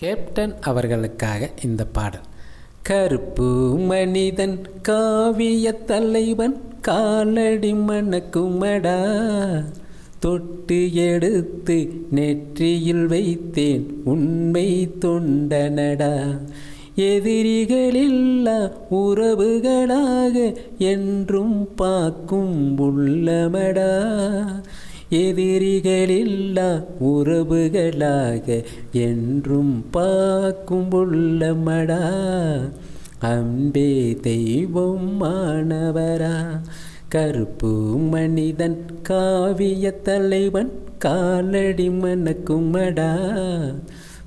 Captain அவர்களுக்காக இந்த பாடல். கருப்பு மனிதன் காவிய தலைவன் காலடி மணக்குமடா. தொட்டு எடுத்து நெற்றியில் வைத்தேன் உண்மை தொண்டனடா. எதிரிகளில்லா உறவுகளாக என்றும் பார்க்கும் உள்ளமடா. எதிரிகளில்லா உறவுகளாக என்றும் பார்க்கும் உள்ளமடா அம்பே தெய்வம் மாணவரா கருப்பு மனிதன் காவிய தலைவன் காலடி மணக்குமடா.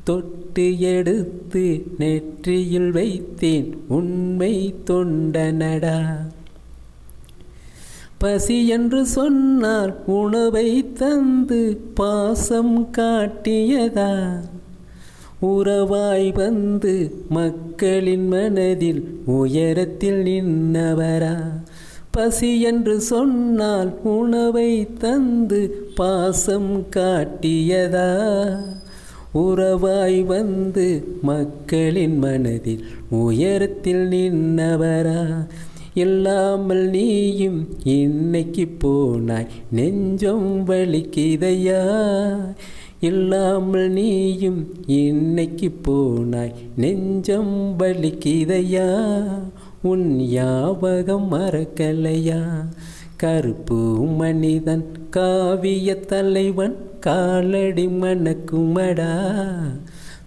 தொட்டு எடுத்து நெற்றியில் வைத்தேன் உண்மை தொண்டனடா. பசி என்று சொன்னால் உணவை தந்து பாசம் காட்டியதா? உறவாய் வந்து மக்களின் மனதில் உயரத்தில் நின்னவரா? பசி என்று சொன்னால் உணவை தந்து பாசம் காட்டியதா? உறவாய் வந்து மக்களின் மனதில் உயரத்தில் நின்னவரா? இல்லாமல் நீயும் இன்னைக்கு போனாய். நெஞ்சம் வலிக்குதையா? இல்லாமல் நீயும் இன்னைக்கு போனாய். நெஞ்சம் வலிக்குதையா? உன் யாபகம் மறக்கலையா? கருப்பு மனிதன் காவிய தலைவன் காலடி மணக்குமடா.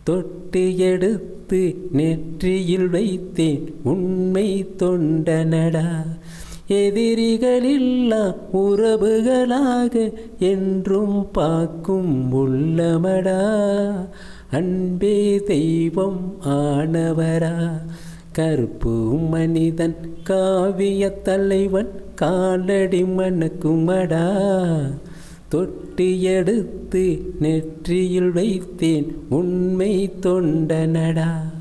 தொட்டு எடுத்து நெற்றியில் வைத்தேன். உண்மை தொண்டனடா. எதிரிகளில்லா உறவுகளாக என்றும் பார்க்கும் உள்ளமடா. அன்பே தெய்வம் ஆனவரா. கருப்பு மனிதன் காவிய தலைவன். காலடி மணக்குமடா. தொட்டு எடுத்து நெற்றியில் வைத்தேன். உண்மை தொண்டனடா.